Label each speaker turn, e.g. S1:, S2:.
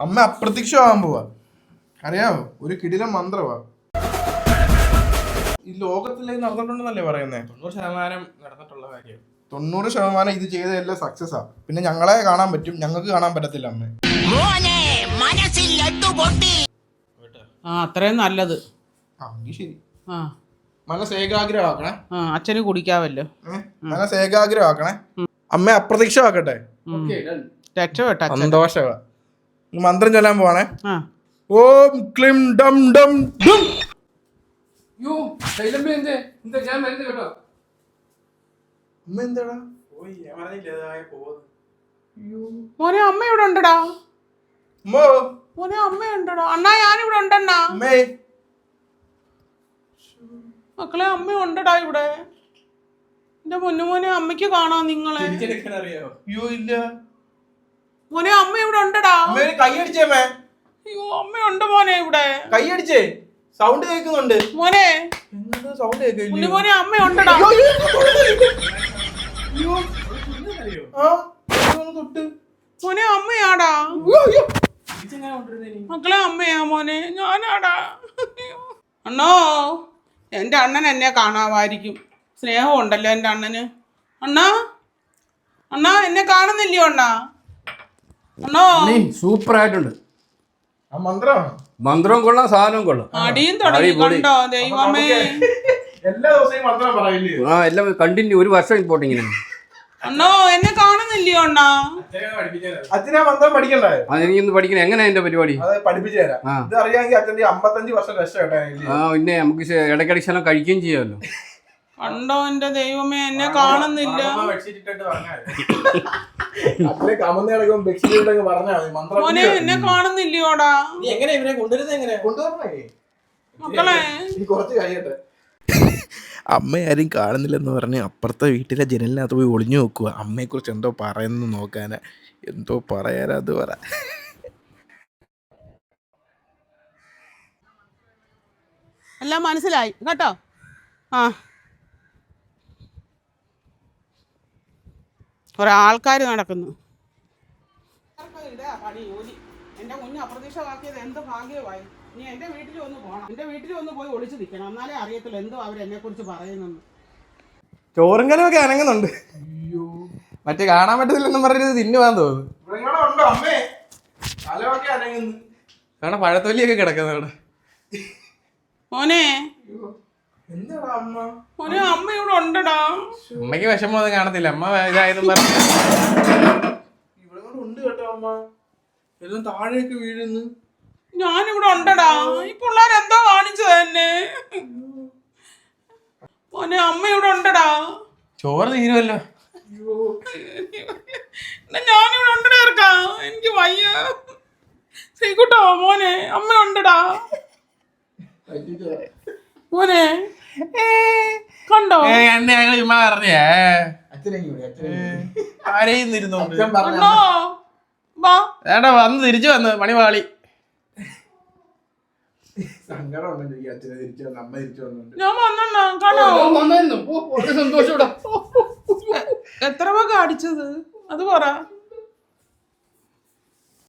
S1: അമ്മ അപ്രത്യക്ഷമാകാൻ പോവാ. അറിയാമോ ഒരു കിടിലം മന്ത്രവാ. ഈ ലോകത്തിലേക്ക് നടന്നിട്ടുണ്ടെന്നല്ലേ പറയുന്നത്
S2: തൊണ്ണൂറ് ശതമാനം നടന്നിട്ടുള്ള കാര്യം.
S1: തൊണ്ണൂറ് ശതമാനം ഇത് ചെയ്തതെല്ലാം സക്സസ് ആ. പിന്നെ ഞങ്ങളെ കാണാൻ പറ്റും. ഞങ്ങൾക്ക് കാണാൻ പറ്റത്തില്ല അമ്മ.
S3: ആ അത്രയും നല്ലത്.
S1: ആ എങ്കിൽ ശരി.
S3: ആ.
S1: മനസ്സ് ഏകാഗ്രമാക്കണേ
S3: ആ അച്ഛന് കുടിക്കാവല്ലോ.
S1: ഏ? മനസ്സ് ഏകാഗ്രമാക്കണേ അമ്മ
S3: അപ്രതീക്ഷമാക്കട്ടെ. രക്ഷപ്പെട്ട അച്ഛൻ.
S1: സന്തോഷമാ ഇനി മന്ത്രം ചൊല്ലാൻ പോവാണേ. ഓം ക്ലിം ഡം ഡം ഡും.
S4: യോ ശൈലമ്മ എന്തേ? എന്താ ഞാൻ മരുന്ന് കേട്ടോ.
S1: അമ്മ എന്താടാ?
S3: മോനെ അമ്മ ഇവിടെ ഉണ്ടടാ. മോനെ അമ്മ ഉണ്ടടാ. അണ്ണാ ഞാനിവിടെ ഉണ്ടെണ്ണാ.
S1: അമ്മേ.
S3: മക്കളെ അമ്മ ഉണ്ടടാ ഇവിടെ. എന്റെ പൊന്നുമോനെ അമ്മയ്ക്ക് കാണാം നിങ്ങളെ.
S1: അയ്യോ ഇല്ല.
S3: മോനെ അമ്മ ഇവിടെ ഉണ്ടടാ.
S1: അമ്മ ഒരു കൈയടിച്ചേ മേ
S3: അയ്യോ അമ്മ ഉണ്ട് മോനെ ഇവിടെ.
S1: കൈയടിച്ചേ. സൗണ്ട് കേൾക്കുന്നുണ്ട്.
S3: മോനെ.
S1: സൗണ്ട് കേൾക്കില്ല
S3: മോനെ അമ്മ ഉണ്ടടാ
S2: അയ്യോ
S1: ആ ഇതൊന്ന് തൊട്ട്.
S3: മോനെ അമ്മയാടാ. മക്കളെ അമ്മയാ മോനെ. ഞാനാടാ. അണ്ണോ എന്റെ അണ്ണൻ എന്നെ കാണാമായിരിക്കും. സ്നേഹം ഉണ്ടല്ലോ എന്റെ അണ്ണന്. അണ്ണാ അണ്ണാ എന്നെ കാണുന്നില്ലയോ അണ്ണോ?
S4: സൂപ്പർ ആയിട്ടുണ്ട് മന്ത്രവും കൊള്ളാം സാധനവും കൊള്ളാം.
S3: അടിയും തുടങ്ങി കണ്ടോ ദൈവമേ.
S1: എല്ലാ ദിവസവും മന്ത്രം പറയില്ലേ
S4: ആ എല്ലാം കണ്ടിന്യൂ ഒരു വർഷം ഇപ്പോട്ട് ഇങ്ങനെ.
S3: അണ്ണോ എന്നെ കാണുന്നില്ലയോ അണ്ണാ?
S2: അച്ഛനെ
S1: മന്ത്രം പഠിക്കണ്ടേ
S4: എനിക്കൊന്ന് പഠിക്കണം. എന്റെ പരിപാടി?
S1: അത് പഠിപ്പിച്ചു തരാം ഇത് അറിയാമെങ്കിൽ അച്ഛന്റെ അമ്പത്തഞ്ച് വർഷം രക്ഷ
S4: ആ പിന്നെ നമുക്ക് ഇടയ്ക്കിടയ്ക്ക് ശലം കഴിക്കുകയും ചെയ്യാമല്ലോ.
S3: കണ്ടോ എന്റെ ദൈവമേ എന്നെ കാണുന്നില്ല. മോനെ എന്നെ കാണുന്നില്ലയോടാ.
S2: നീ എങ്ങനെ ഇവരെ കൊണ്ടുവരുന്നത് എങ്ങനെ
S1: കൊണ്ടുവരണേ.
S3: മക്കളെ.
S1: കുറച്ച് കഴിയട്ടെ.
S5: അമ്മ ആരും കാണുന്നില്ലെന്ന് പറഞ്ഞ് അപ്പുറത്തെ വീട്ടിലെ ജനലിനകത്ത് പോയി ഒളിഞ്ഞു നോക്കുക. അമ്മയെ അമ്മയെക്കുറിച്ച് എന്തോ പറയുന്നു നോക്കാൻ എന്തോ പറയാനാ അത് പറ.
S3: എല്ലാം മനസ്സിലായി. കേട്ടോ? ആ. കുറെ ആൾക്കാർ നടക്കുന്നു. ചോറുങ്കലൊക്കെ പണി ജോലി. എന്റെ കുഞ്ഞ് അപ്രതീക്ഷമാക്കിയത് എന്ത് ഭാഗ്യമായി. ഇനി എന്റെ വീട്ടിൽ ഒന്ന് പോകണം എന്റെ വീട്ടിൽ ഒന്ന് പോയി ഒളിച്ചു നിൽക്കണം. എന്നാലേ അറിയത്തുള്ളൂ എന്തോ പറയുന്നെന്ന്
S2: ചോറും അനങ്ങുന്നുണ്ട്. മറ്റേ കാണാൻ പറ്റത്തില്ലെന്നും പറഞ്ഞത് തിന്നുവാൻ തോന്നുന്നു. കാരണം പഴത്തൊലിയൊക്കെ കിടക്കുന്നു അവിടെ
S3: മോനെ
S1: എന്താടാ അമ്മ?
S3: ഒന്നും അമ്മ ഇവിടെ ഉണ്ടടാ.
S2: അമ്മയ്ക്ക് വിഷമമൊന്നും കാണത്തില്ല. അമ്മ ഇതായതും പറഞ്ഞു
S1: ഇവിടെ കൊണ്ട് ഉണ്ട് കേട്ടോ അമ്മ. എല്ലാം താഴേക്ക് വീഴുന്നു.
S3: ഞാനിവിടെ ഉണ്ടടാ. ഈ പിള്ളേർ എന്തോ കാണിച്ചു തന്നെ മോനെ അമ്മ ഇവിടെ ഉണ്ടടാ.
S2: ചോറ് തീരുമല്ലോ
S3: എന്നാ ഞാനിവിടെ ഉണ്ടടാ ഇറക്കാ. എനിക്ക് വയ്യ. ശ്രീകുട്ടോ മോനെ അമ്മ ഉണ്ടടാ. മോനെ. കണ്ടോ?
S2: എന്നെ ഞങ്ങൾ ചുമ്മാ പറഞ്ഞേ. വേണ്ട വന്ന് തിരിച്ചു വന്ന്.
S4: ഇവിടെ.
S3: എത്ര പേർക്ക് അടിച്ചത്? അത് പറ.